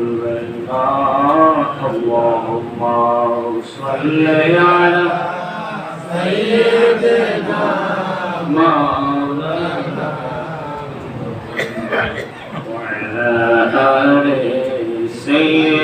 البيضاء اللهم صل على سيدنا مولانا وعلى آله سيدنا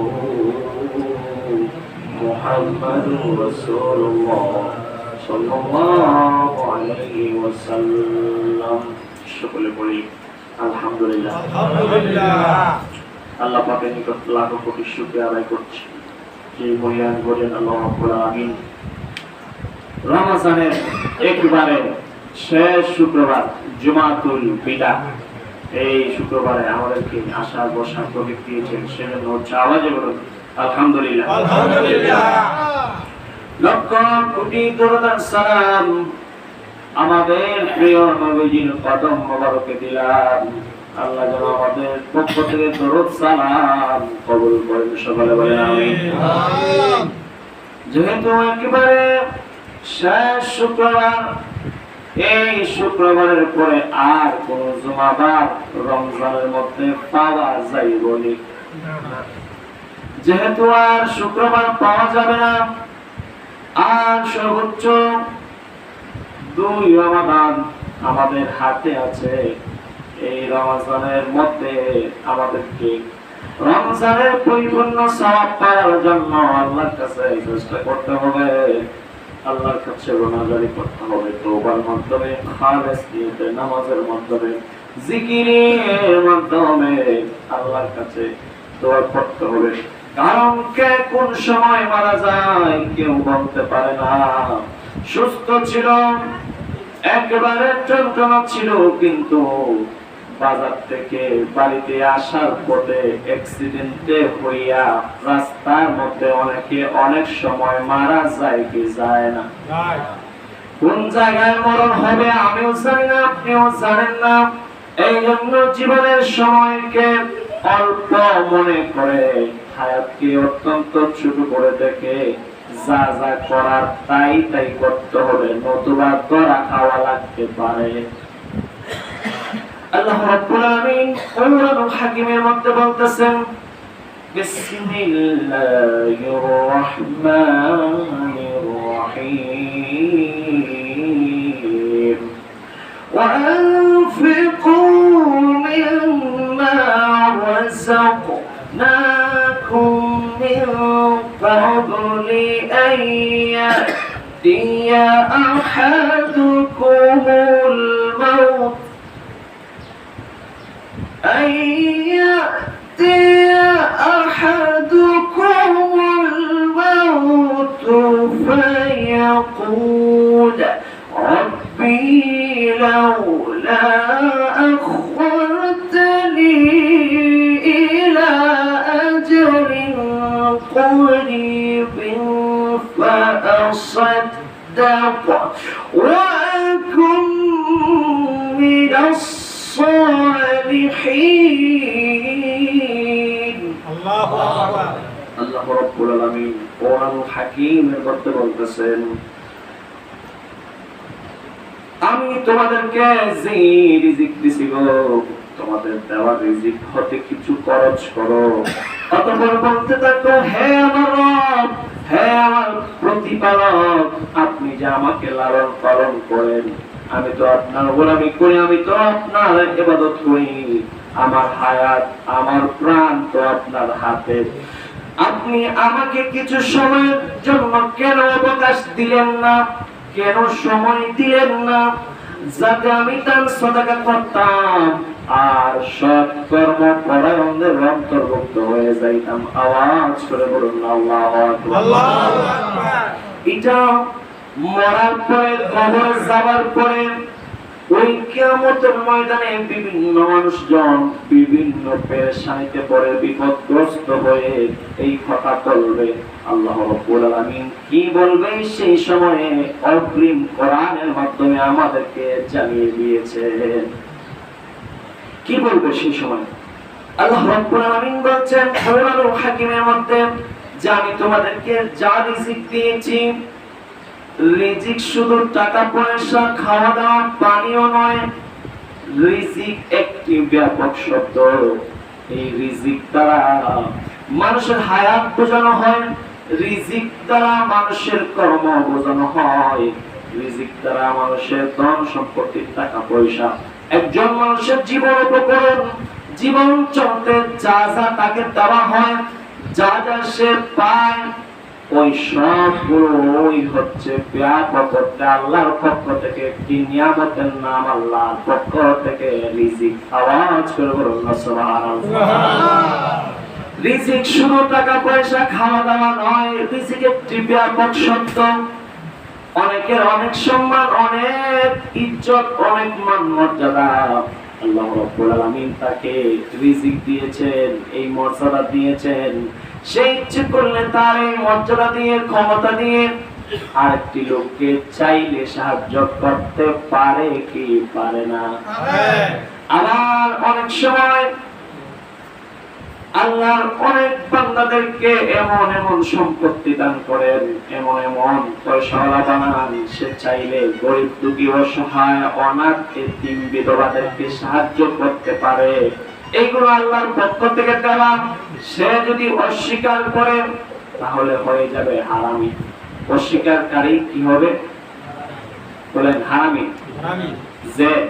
محمد رسول الله صلى الله عليه وسلم সকলে বলি আলহামদুলিল্লাহ আল্লাহ পাকের নিকট লাখো কোটি শুকরিয়া আদায় করছি যে মহিয়ান বলেন আল্লাহ রাব্বুল আমিন রমজানের একবারে শেষ শুক্রবার জুমাতুল বিদা এই শুক্রবারে আমাদেরকে আশা বসার প্রতীক দিয়েছেন সেজন্য হচ্ছে আওয়াজে বলুন আলহামদুলিল্লাহ। লক্ষ কোটি দরদার সালাম আমাদের প্রিয় নবীজির কদম মোবারকে দিলাম। আল্লাহ যেন আমাদের পক্ষ থেকে দরদ সালাম কবুল করেন সকলে বলেন যেহেতু একেবারে শেষ শুক্রবার এই শুক্রবারের পরে আর কোন জুমাবার রমজানের মধ্যে পাওয়া যাইব নি যেহেতু আর শুক্রবার পাওয়া যাবে না, আর সর্বোচ্চ দুই রমাদান আমাদের হাতে আছে। এই রমজানের মধ্যে আমাদেরকে রমজানের পরিপূর্ণ সওয়াব পাওয়ার জন্য আল্লাহর কাছে চেষ্টা করতে হবে। আল্লাহর কাছে রোনাজারি করতে হবে তওবার মাধ্যমে, খালেস নিয়তে নামাজের মাধ্যমে, জিকিরের মাধ্যমে আল্লাহর কাছে দোয়া করতে হবে। কারণ কে কোন সময় মারা যায় কেউ বলতে পারে না। সুস্থ ছিল একেবারে ছিল কিন্তু বাজার থেকে বাড়িতে আসার পথে অ্যাক্সিডেন্টে হইয়া রাস্তার মধ্যে অনেকে অনেক সময় মারা যায় কি যায় না। কোন জায়গায় মরণ হবে আমিও জানি না আপনিও জানেন না। এই জন্য জীবনের সময়কে অল্প মনে করে হায়াতকে অত্যন্ত ছোট করে দেখে যা যা করার তাই তাই করতে হবে, নতুবা ধরা খাওয়া লাগতে পারে। আল্লাহ রাব্বুল আমিন হাকিমের মধ্যে বলতেছেন, বিসমিল্লাহির রাহমানির রহিম। يأتي أحدكم الموت أن يأتي أحدكم الموت فيقول ربي لولا أخرتني إلى أجل قريب فأصدق وأكن من الصالحين আল্লাহ রাব্বুল আলামিন কোরআন হাকীমের মধ্যে বলতেছেন আমি তোমাদেরকে যে রিজিক দিছি গো তোমাদের দেওয়া রিজিক হতে কিছু খরচ করো অতঃপর বলতে থাকো হে আমার রব প্রতিপালক, আপনি যে আমাকে লালন পালন করেন, আমি তো আপনার গোলামি করি, আমি তো আপনার ইবাদত করি। আমার হায়াত, আমার প্রাণ তো আপনার হাতে। আপনি আমাকে কিছু সময়ের জন্য কেন অবকাশ দিলেন না? কেন সময় দিলেন না? যাতে আমি তার সদাকা করতাম। আর সৎ কর্ম পরায়ণদের অন্তর্ভুক্ত হয়ে যাইতাম। আওয়াজ করে বলুন আল্লাহ এটা মরার পরে কবর যাবার পরে ওই কিয়ামতের ময়দানে বিভিন্ন মানুষজন বিভিন্ন পেরেশানিতে পড়ে বিপদগ্রস্ত হয়ে এই কথা বলবে। আল্লাহ রাব্বুল আলামিন কি বলবে? সেই সময়ে অগ্রিম কোরআনের মাধ্যমে আমাদেরকে জানিয়ে দিয়েছে কি বলবে সেই সময়? আল্লাহ রাব্বুল আলামিন বলছেন কোরআনুল হাকিমের মধ্যে, যে আমি তোমাদেরকে যা রিজিক দিয়েছি, রিজিক শুধু টাকা পয়সা খাওয়া দাওয়া পানীয় নয়, রিজিক একটি ব্যাপক শব্দ। এই রিজিক দ্বারা মানুষের হায়াত বোঝানো হয়, রিজিক দ্বারা মানুষের কর্ম বোঝানো হয়, রিজিক দ্বারা মানুষের ধন সম্পত্তির টাকা পয়সা একজন মানুষের জীবন উপকরণ, জীবন চলতে যা যা তাকে দেওয়া হয়, যা যা সে পায়, ওই সবগুলোই হচ্ছে আল্লাহর পক্ষ থেকে একটি নিয়ামতের নাম, আল্লাহর পক্ষ থেকে রিজিক আওয়াজ করে বলুন রিজিক শুধু টাকা পয়সা, খাওয়া দাওয়া নয়, রিজিক একটি ব্যাপক শব্দ অনেকের অনেক সম্মান অনেক ইজ্জত অনেক মান মর্যাদা আল্লাহ রাব্বুল আলামিন তাকে রিজিক দিয়েছেন এই মর্যাদা দিয়েছেন। সে ইচ্ছে করলে তার এই মর্যাদা দিয়ে ক্ষমতা দিয়ে আরেকটি লোককে চাইলে সাহায্য করতে পারে কি পারে না। আবার অনেক সময় আল্লাহর অনেক বান্দাদেরকে এমন এমন সম্পত্তি দান করেন এমন এমন পয়সাওয়ালা বানান সে চাইলে গরিব দুঃখী অসহায় অনাথ এতিম বিধবাদেরকে সাহায্য করতে পারে। এইগুলো আল্লাহর পক্ষ থেকে দেওয়া। সে যদি অস্বীকার করে তাহলে হয়ে যাবে হারামি। অস্বীকারী কি হবে? বলেন হারামি। যে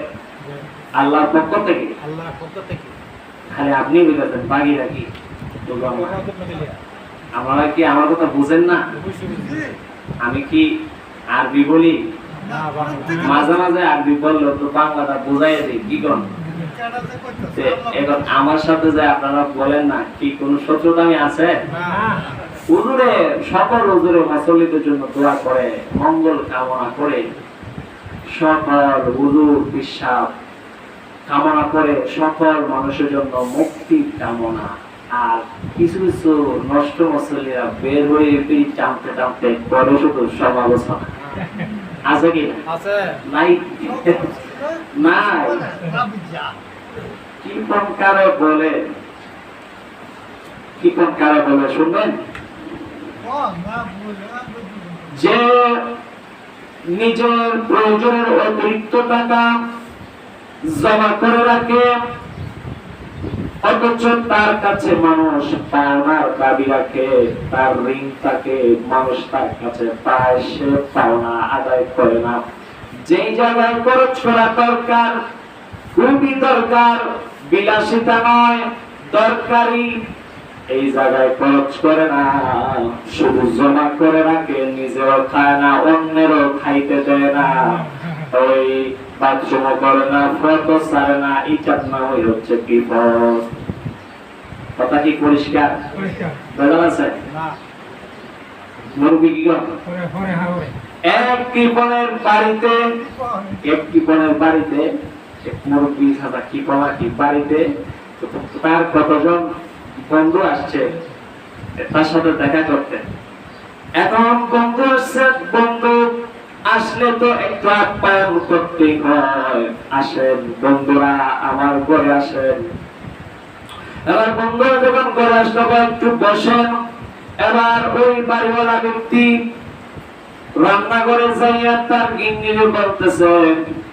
আল্লাহর পক্ষ থেকে। আল্লাহর পক্ষ থেকে। খালি আপনি বুঝাতেন বাকি রাখি আপনারা কি আমার কথা বুঝেন না? আমি কি আরবি বলি? মাঝে মাঝে আরবি বলল তো বাংলাটা বুঝাই দিই, কি কোন? এখন আমার সাথে যে আপনারা বলেন না, কি কোন শত্রুতা আমি আছে? হুজুরে, সকল হুজুরে মুসল্লিদের জন্য দোয়া করে, মঙ্গল কামনা করে, সকল হুজুর বিশ্বাস কামনা করে সকল মানুষের জন্য মুক্তি কামনা। আর কিছু কিছু নষ্ট মুসল্লিরা বের হয়ে পিঠ টানতে টানতে করে শুধু সমালোচনা। আছে কি? নাই? নাই। কি কারে বলে কি কারে বলে শুনবেন? যে নিজের প্রয়োজনের অতিরিক্ত টাকা জমা করে রাখে। অথচ তার কাছে মানুষ পাওনার দাবি রাখে। তার ঋণ তাকে মানুষ তার কাছে পায়, সে পাওনা আদায় করে না। যেই জায়গায় খরচ করা দরকার, খুবই দরকার, বিলাসিতা নয়, দরকারি, এই জায়গায় খরচ করে না। শুধু জমা করে রাখে নিজেও খায় না, অন্যেরও খাইতে দেয় না। ওই করে না ফটো সারে না না হচ্ছে কথা কি পরিষ্কার মুরগি কি এক বাড়িতে এক বাড়িতে মুরব্বী সাদা কৃপণা কি বাড়িতে তার কতজন বন্ধু আসছে তার সাথে দেখা করতে এখন বন্ধু আসছে বন্ধু আসলে তো একটু আপ্যায়ন করতেই হয়। আসেন, বন্ধুরা আমার ঘরে আসেন। এবার বন্ধুরা যখন ঘরে আসলো একটু বসেন। এবার ওই বাড়িওয়ালা ব্যক্তি রান্না করে যাইয়া তার গিন্নিরে বলতেছে,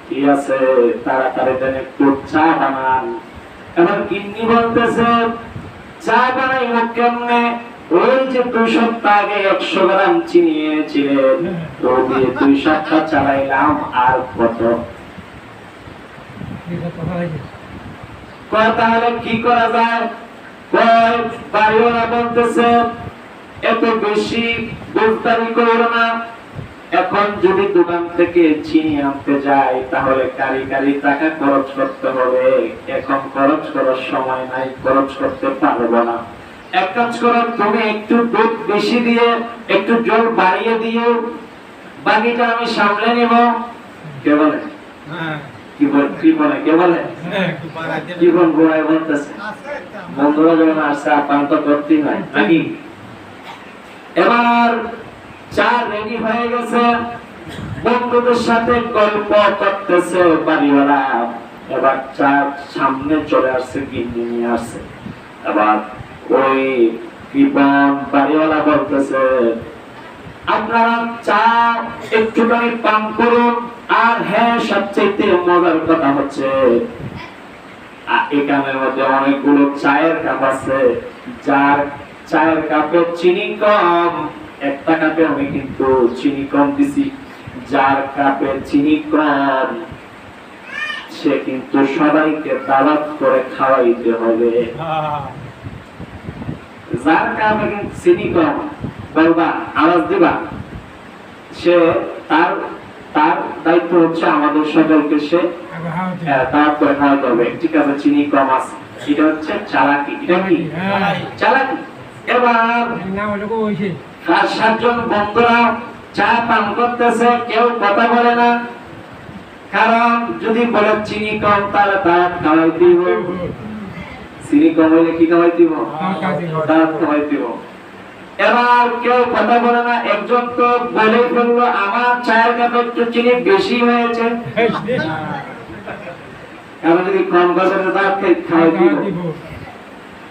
কি আছে? তাড়াতাড়ি দেন একটু চা বানান। এবার গিন্নি বলতেছে, চা বানাইব কেমনে? ওই যে দুই সপ্তাহ আগে একশো গ্রাম চিনি এনেছিলেন তো দিয়ে দুই সপ্তাহ চালাইলাম, আর কত? তাহলে কি করা যায়? বলতেছে, এত বেশি বুঝদারি করো না। এখন যদি দোকান থেকে চিনি আনতে যাই, তাহলে কারি কারি টাকা খরচ করতে হবে। এখন খরচ করার সময় নাই, খরচ করতে পারব না। এক কাজ করো তুমি একটু দুধ বেশি দিয়ে একটু জল বাড়িয়ে দিও। বাকিটা আমি সামলে নিব। কে বলে? কি বলে? কি বলে? কে বলে? জীবন গোড়ায় বলতেছে? বন্ধুরা যখন আসছে আপান্ত করতেই হয় নাকি? এবার চা রেডি হয়ে গেছে। বন্ধুদের সাথে গল্প করতেছে বাড়িওয়ালা। এবার চা সামনে চলে আসছে গিন্নি নিয়ে আসছে। এবার ওই কৃপন বাড়িওয়ালা বলতেছে, আপনারা চা একটুখানি পান করুন, আর হ্যাঁ সবচেয়ে মজার কথা হচ্ছে এখানের মধ্যে অনেকগুলো চায়ের কাপ আছে। যার চায়ের কাপে চিনি কম, একটা কাপে আমি কিন্তু চিনি কম দিছি। যার কাপে চিনি কম, সে কিন্তু সবাইকে দাওয়াত করে খাওয়াইতে হবে। যার চিনি কম বলবা আওয়াজ দিবা। সে তার তার দায়িত্ব হচ্ছে আমাদের সকলকে সে হ্যাঁ, তারপরে খাওয়াতে হবে ঠিক আছে চিনি কম আছে। এটা হচ্ছে চালাকি এটা কি? চালাকি এবার আর সাতজন বন্ধুরা চা পান করতেছে কেউ কথা বলে না। কারণ যদি বলে চিনি কম তাহলে তার খাওয়াই দিব। চিনি কম হইলে কি দিব খাওয়াই দিব এবার কেউ কথা বলে না একজন তো বলে ফেলল আমার চায়ের কাপে একটু চিনি বেশি হয়েছে। যদি কম তার খাওয়াই দিব।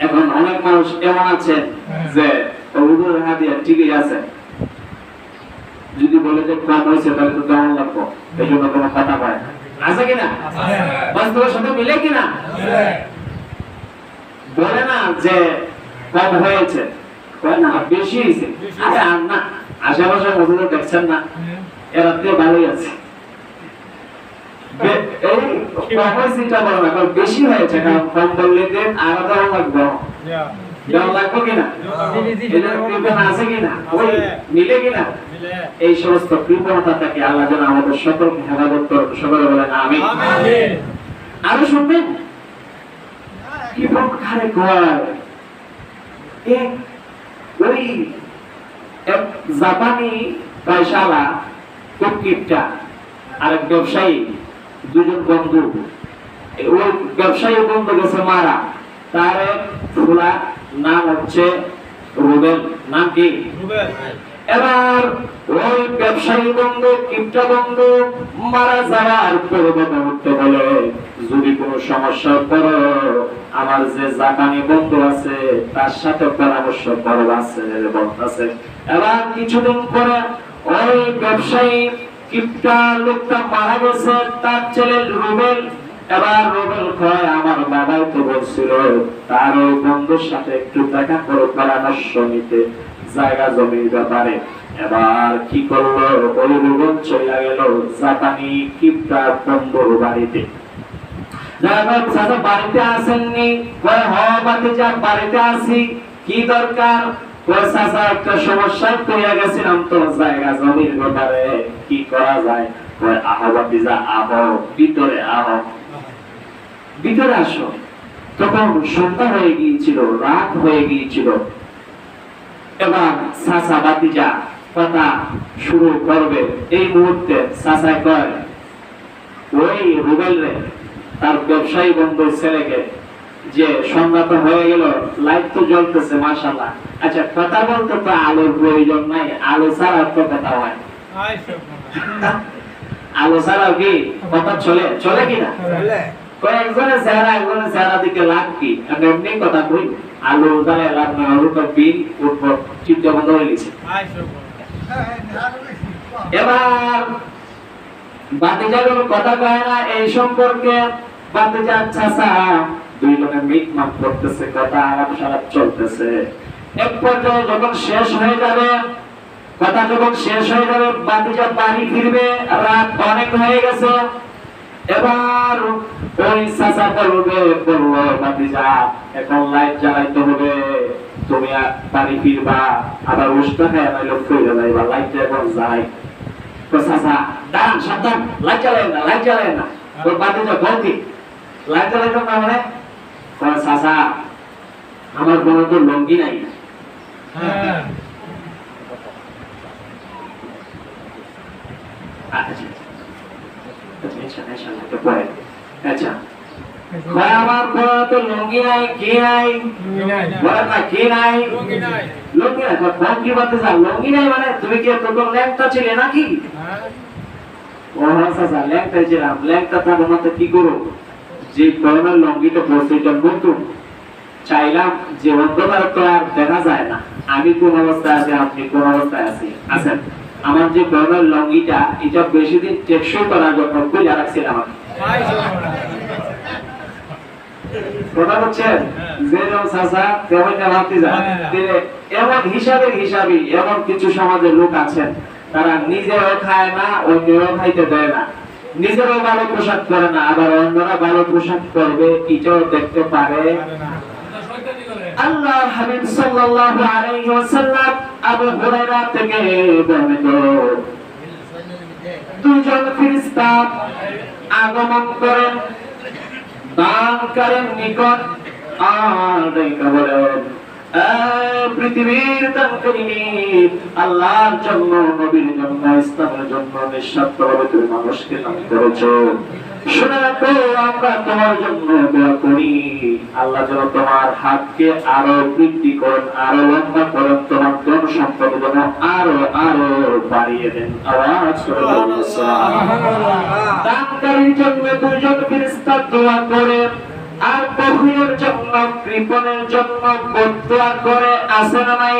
এখন অনেক মানুষ এমন আছেন যে হাদিয়া ঠিকই আছে। যদি বলে যে কম হয়েছে তাহলে তো কেমন লাগবো? এই জন্য কোনো কথা পায় না। আছে কিনা? বাস্তবের সাথে মিলে কিনা? বলে না যে কম হয়েছে। কয় না বেশি হয়েছে। আরে আর না আশেপাশে মজুদ দেখছেন না। এরা তো ভালোই আছে। এই কম হয়েছে এটা বলো না কারণ বেশি হয়েছে কারণ কম বললে যে আরও দেওয়া লাগবে। দেওয়া লাগবে কিনা? এটা কৃপণ আছে কিনা? ওই মিলে কিনা? এই সমস্ত কৃপণতা থেকে আল্লাহ যেন আমাদের সকলকে হেফাজত করুন সকলে বলেন আমি আরও শুনবেন? এক ওই এক জাপানি পয়সালা কিপটা আরেক ব্যবসায়ী দুজন বন্ধু। ওই ব্যবসায়ী বন্ধু গেছে মারা। তার এক ফুলা নাম হচ্ছে রুবেল। নাম কি? এবার ওই ব্যবসায়ী বন্ধু কিপটা বন্ধু মারা যাওয়ার পরিবর্তন করতে যদি কোনো সমস্যা করো আমার যে জাপানি বন্ধু আছে, তার সাথে পরামর্শ করব আছে বলতেছে এবার কিছুদিন পরে ওই ব্যবসায়ী কিপটা লোকটা মারা গেছে, তার ছেলে রুবেল। এবার রুবেল কয়, আমার বাবাই তো বলছিল, তার ওই বন্ধুর সাথে একটু দেখা পরামর্শ নিতে, জায়গা জমির ব্যাপারে। এবার কি করল? ওই রুবেল চলে গেল জাপানি কিপটার বন্ধুর বাড়িতে। সন্ধ্যা হয়ে গিয়েছিল, রাত হয়ে গিয়েছিল। এবার চাচা বাতিজা কথা শুরু করবে। এই মুহূর্তে চাচা কয়, ওই রুবেল রে তার ব্যবসায়ী বন্ধুর ছেলেকে যে সন্ধ্যা তো হয়ে গেল লাইট তো জ্বলতেছে মাশাল্লাহ আচ্ছা কথা বলতে তো আলোর প্রয়োজন নাই আলো ছাড়া তো কথা হয় আলো ছাড়াও কি কথা চলে? চলে কিনা কয়েকজনের চেহারা একজনের চেহারা দিকে লাভ কি? আমি এমনি কথা কই আলু উদারে লাভ না আলু তো বিল উঠবো চিন্তা বন্ধ হয়ে গেছে। এবার বাতিজাগুলো কথা কয় না, এই সম্পর্কে বাতিজার চাচা দুই জনে মিটমাট করতেছে, কথা আলাপ সালাপ চলতেছে। এক পর্যায়ে যখন শেষ হয়ে যাবে, কথা যখন শেষ হয়ে যাবে বাতিজা বাড়ি ফিরবে, রাত অনেক হয়ে গেছে। এবার ওই চাচা বলবে, বলল, বাতিজা, এখন লাইট জ্বালাইতে হবে, তুমি আর বাড়ি ফিরবা, আবার উষ্টা খায় নাইলে ফিরে যাইবা, লাইটটা এখন যাই তো চাচা দাঁড়ান সাবধান লাইট জ্বালায় না লাইট জ্বালায় না তোর বাতিজা বলতি লাইট জ্বালাইতাম না মানে চাচা আমার কোনো তো লঙ্গি নাই আচ্ছা আচ্ছা আচ্ছা আচ্ছা তো আচ্ছা তো লঙ্গি কি না লঙ্গি লঙ্গি মানে তো মতো কি করো? যে গরমের লঙ্গিটা পড়ছে এটা নতুন। চাইলাম যে অন্ধকার তো আর দেখা যায় না। আমি কোন অবস্থায় আছি, আপনি কোন অবস্থায় আছি আছেন আমার যে গরমের লঙ্গিটা, এটা বেশি দিন টেকসই করার জন্য খুলে রাখছিলাম আমি। কথা হচ্ছেন যে রকম চাচা তেমন দিলে এমন হিসাবের হিসাবই এমন কিছু সমাজের লোক আছেন। তারা নিজেও খায় না অন্যও খাইতে দেয় না। নিজেরও ভালো পোশাক পরে না আবার অন্যরা ভালো পোশাক পরবে এটাও দেখতে পারে। আল্লাহ হাবিব সাল্লাল্লাহু আলাইহি ওয়াসাল্লাম আবু হুরায়রা থেকে বর্ণিত। দুজন ফেরেশতা আগমন করেন। দানকারের নিকট আর পৃথিবীর আল্লাহর জন্য, নবীর জন্য, ইসলামের জন্য, নিঃস্বার্থভাবে তুমি মানুষকে দান করেছ। শুনে রাখো আমরা তোমার জন্য দোয়া করি। আল্লাহ যেন তোমার হাতকে আরও বৃদ্ধি করেন আরও লম্বা করেন তোমার ধন সম্পদ যেন আরও আরও বাড়িয়ে দেন। আওয়াজ করে বলুন, দানকারীর জন্য দুজন ফেরেশতা দোয়া করে আর বহুয়ের জন্য কৃপণের জন্য বদুয়া করে আছে না নাই?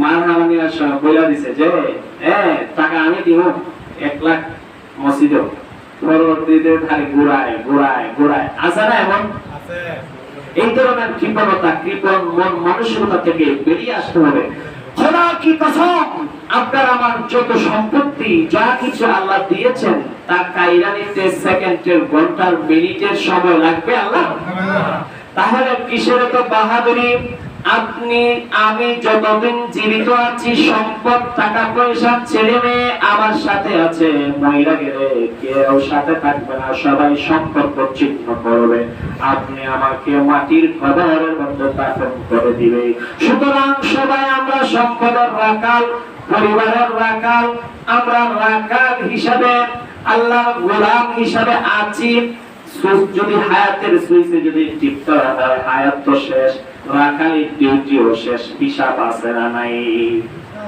মার হাওয়া নিয়ে বইলা দিছে যে এ টাকা আমি দিব এক লাখ পরবর্তীতে খালি ঘুরায় ঘুরায় ঘুরায়। আছে না এমন? এই ধরনের কৃপণতা কৃপণ মন মানসিকতা থেকে বেরিয়ে আসতে হবে। খোদা কি কসম? আপনার আমার যত সম্পত্তি, যা কিছু আল্লাহ দিয়েছেন, তা কাইরা নিতে সেকেন্ডের ঘণ্টার, মিনিটের সময় লাগবে আল্লাহ? তাহলে কিসের তো বাহাদুরি? আপনি, আমি যতদিন জীবিত আছি, সম্পদ, টাকা পয়সা, ছেলে মেয়ে আমার সাথে আছে। মহিলা গেলে কেউ সাথে থাকবে না, সবাই সম্পর্ক চিহ্ন করবে। আপনি আমাকে মাটির খবরের মধ্যে দাফন করে দিবে। সুতরাং সবাই আমরা সম্পদের রাখাল। পরিবারের রাখাল আমরা রাখাল হিসাবে আল্লাহ গোলাম হিসাবে আছি। যদি হায়াতের সুইচে যদি টিপতে হয়, হায়াত তো শেষ রাখালি ডিউটিও শেষ, হিসাব আছে না নাই?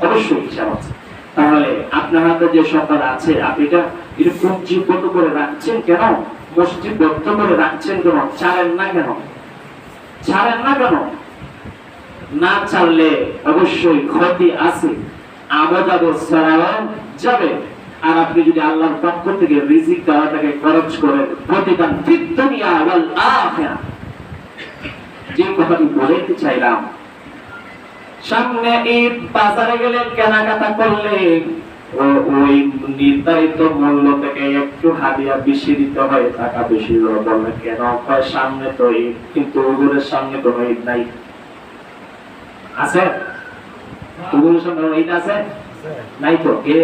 অবশ্যই হিসাব আছে। তাহলে আপনার হাতে যে সম্পদ আছে, আপনি এটা এরকম জীবত করে রাখছেন কেন? মসজিদ বদ্ধ করে রাখছেন কেন? ছাড়েন না কেন? ছাড়েন না কেন? না ছাড়লে অবশ্যই ক্ষতি আছে। যাবে আর আপনি যদি আল্লাহর পক্ষ থেকে রিজিক দেওয়াটাকে খরচ প্রতিদান যে কথাটি বলতে চাইলাম, সামনে ঈদ, বাজারে গেলে কেনাকাটা করলে ওই নির্ধারিত মূল্য থেকে একটু হাদিয়া বেশি দিতে হয়, টাকা বেশি বললে কেন? সামনে তো ঈদ, কিন্তু ওগুলোর সামনে কোনো ঈদ নাই। আছে? কোনো আছে? নাই তো কে?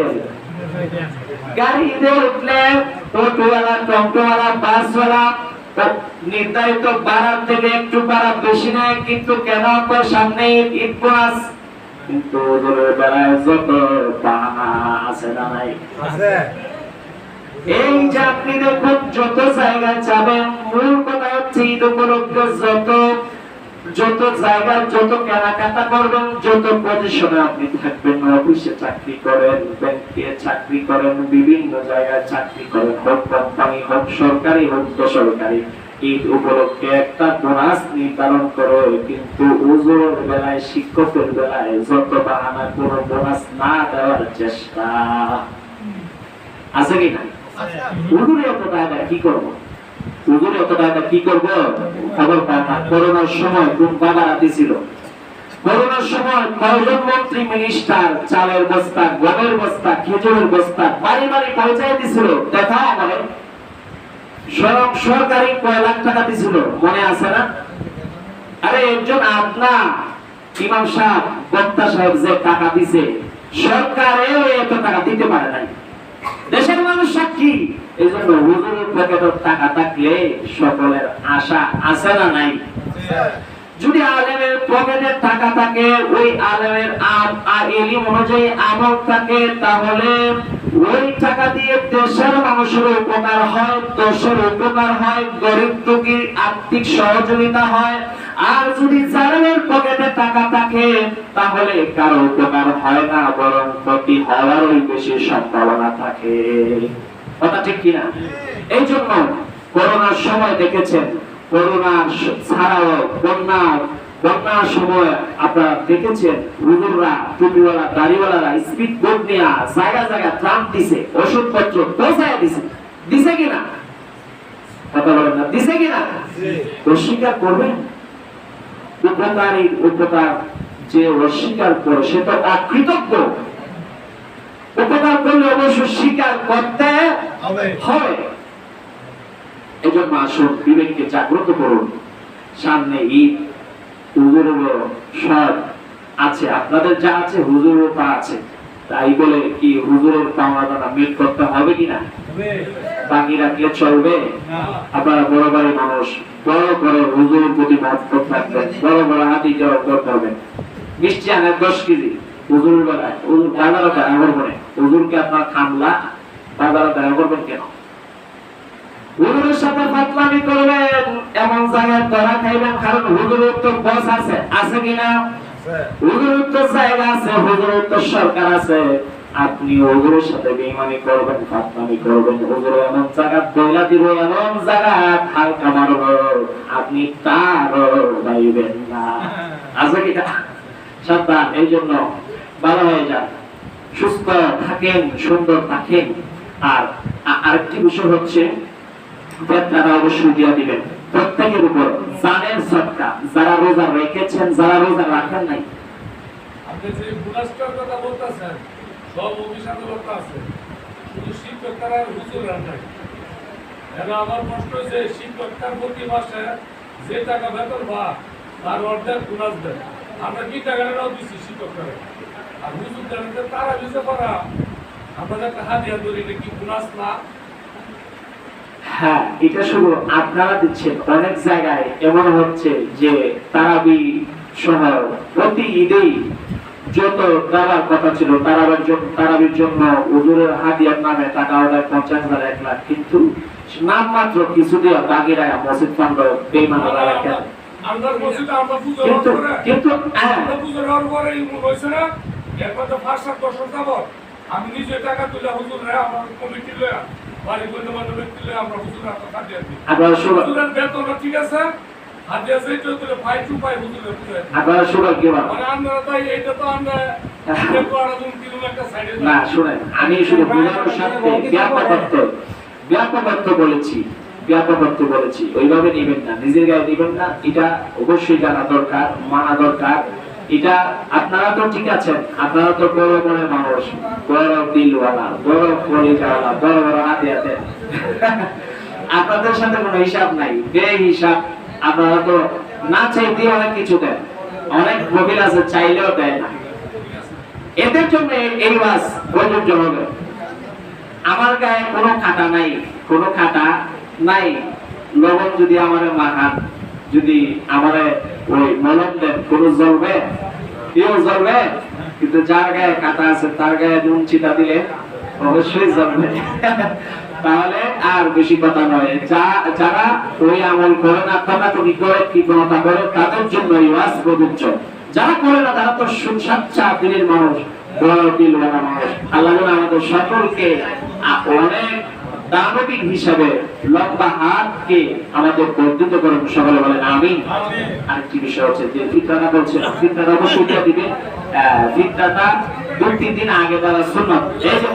গাড়িতে উঠলে টোটোওয়ালা টমটোওয়ালা বাসওয়ালা নির্ধারিত ভাড়ার থেকে একটু ভাড়া বেশি নেয় কিন্তু কেন সামনে ঈদ বোনাস? কিন্তু ওদের বেলায় যত বাহানা আছে না নাই। এই যে আপনি দেখুন যত জায়গায় যাবেন মূল কথা হচ্ছে ঈদ উপলক্ষে যত যত জায়গায় যত কেনাকাটা করবেন যত পজিশনে আপনি থাকবেন অফিসে চাকরি করেন ব্যাংকে চাকরি করেন বিভিন্ন জায়গায় চাকরি করেন হোক কোম্পানি হোক সরকারি হোক বেসরকারি ঈদ উপলক্ষে একটা বোনাস নির্ধারণ করে কিন্তু উজোর বেলায় শিক্ষকের বেলায় যত বাহানা কোনো বোনাস না দেওয়ার চেষ্টা। আছে কি না হুজুরে টাকা কি করব? হুজুরে অত টাকা কি করব? খবর পায় করোনার সময় কোন বাবারা দিছিল করোনার সময় কয়জন মন্ত্রী মিনিস্টার চালের বস্তা, গমের বস্তা, খেজুরের বস্তা, বাড়ি বাড়ি পৌঁছায় দিছিল। দেখা আমারে স্বয়ং সরকারি কয় লাখ টাকা দিছিল, মনে আছে না? আরে, একজন আপনা ইমাম সাহেব, বক্তা সাহেব যে টাকা দিছে, সরকারেও এত টাকা দিতে পারে নাই। দেশের মানুষ সাক্ষী টাকা থাকলে সকলের আশা আছে না নাই? যদি আলেমের পকেটে টাকা থাকে, ওই আলেমের আম- আর অনুযায়ী আমল থাকে, তাহলে ওই টাকা দিয়ে দেশের মানুষের উপকার হয়, দেশের উপকার হয়, গরিব দুঃখীর আর্থিক সহযোগিতা হয়। আর যদি জালেমের পকেটে টাকা থাকে, তাহলে কারও উপকার হয় না, বরং ক্ষতি হওয়ারই বেশি সম্ভাবনা থাকে। কথা ঠিক কিনা? এই জন্য করোনার সময় দেখেছেন করোনার স- ছাড়াও বন্যা বন্যার সময় আপনারা দেখেছেন হুজুররা টুপিওয়ালা দাড়িওয়ালারা স্পিড বোট নিয়ে জায়গা জায়গা ত্রাণ দিছে ওষুধপত্র পৌঁছায় দিছে। দিছে কিনা? কথা বলেন না দিছে কিনা? অস্বীকার করবেন? উপকারীর উপকার যে অস্বীকার করে সে তো অকৃতজ্ঞ। উপকার করলে অবশ্য স্বীকার করতে হবে। এজন্য আসুন বিবেককে জাগ্রত করুন। সামনে ঈদ হুজুরেরও সব আছে আপনাদের যা আছে হুজুরেরও তা আছে। তাই বলে কি হুজুরের পাওনা মিট করতে হবে কিনা বাকি রাখলে চলবে? আপনারা বড় বাড়ি মানুষ বড় করে হুজুরের প্রতি মহত্ব থাকবেন বড় বড় হাতি জড় করতে হবে। মিষ্টি আনে দশ কেজি। হুজুরের হুজুরের সাথে ফাতলামি করবেন, এমন আপনি হুজুরের সাথে করবেন, ফাতলামি করবেন, হুজুর এমন জায়গা, দইলা দিব, এমন জায়গা, হালকা মারব, আপনি তারও না। আছে কিনা সাবধান এই জন্য ভালো হয়ে যান সুস্থ থাকেন, সুন্দর থাকেন। আর আরেকটি বিষয় হচ্ছে অবশ্যই দিয়ে দিবেন। প্রত্যেকের উপর জানের সৎকা। যারা রোজা রেখেছেন, যারা রোজা রাখেন নাই। যে আছে। আমার যে প্রতি টাকা বা আমরা কি টাকাটাও দিচ্ছি আর হুজুর জানেন তারা বুঝতে পারা আমরা যে একটা হাতিয়া ধরি এটা কি বুলাস না হ্যাঁ এটা শুধু আপনারা দিচ্ছেন অনেক জায়গায় এমন হচ্ছে যে তারাবি সহ প্রতি ঈদেই যত দেওয়ার কথা ছিল তারাবির জন্য তারাবির জন্য উজুরের হাতিয়ার নামে টাকা ওদের পঞ্চাশ হাজার এক লাখ কিন্তু নাম মাত্র কিছু দিয়ে বাকিরা মসজিদ ফান্ড পুজো কিন্তু কিন্তু এরপর তো ফার্স্ট সাত বছর যাবত আমি নিজে টাকা তুলে হুজুর রে আমার কমিটি লয়া বাড়ি বন্ধু বান্ধব ব্যক্তি লয়া আমরা হুজুর হাতে দিই। হুজুরের বেতন ঠিক আছে? তো তুলে ফাই টু হুজুরের পুজো আপনারা শুনুন কি? মানে আমরা তো এইটা তো আমরা না শুনেন আমি শুধু বোঝানোর সাথে ব্যাপকত্ব ব্যাপকত্ব বলেছি ব্যাপকত্ব বলেছি। ওইভাবে নেবেন না নিজের গায়ে নেবেন না এটা অবশ্যই জানা দরকার মানা দরকার। এটা আপনারা তো ঠিক আছেন, আপনারা তো বড় মনের মানুষ। বড় দিলওয়ালা বড় কলিজাওয়ালা বড় বড় হাতে হাতে আপনাদের সাথে কোনো হিসাব নাই বে হিসাব আপনারা তো না চাইতে অনেক কিছু দেন। অনেক মহিলা আছে, চাইলেও দেয় না। এদের জন্য এই ওয়াজ প্রযোজ্য হবে আমার গায়ে কোনো কাটা নাই, কোনো কাটা নাই। লবণ যদি আমার মাখান যদি আমার ওই মলম দেন কোনো জ্বলবে কেউ জ্বলবে কিন্তু যার গায়ে কাটা আছে, তার গায়ে নুন চিটা দিলে অবশ্যই জ্বলবে তাহলে আর বেশি কথা নয়। যারা ওই আমল করে না কাটাকুটি করে? কৃপণতা করে? তাদের জন্য ওয়াজ প্রযোজ্য যারা করে না, তারা তো সুসাচ্চা দিনের মানুষ, বড় দিল মানুষ। আল্লাহ আমাদের সকলকে অনেক দানবিক হিসাবে লম্বা হাতকে আমাদের বর্ধিত করুন সকলে বলেন আমি আরেকটি বিষয় হচ্ছে যে ফিতরাটা বলছে ফিতরাটা অবশ্যই দিবে। ফিতরাটা দুই তিন দিন আগে তারা শুনুন এই যে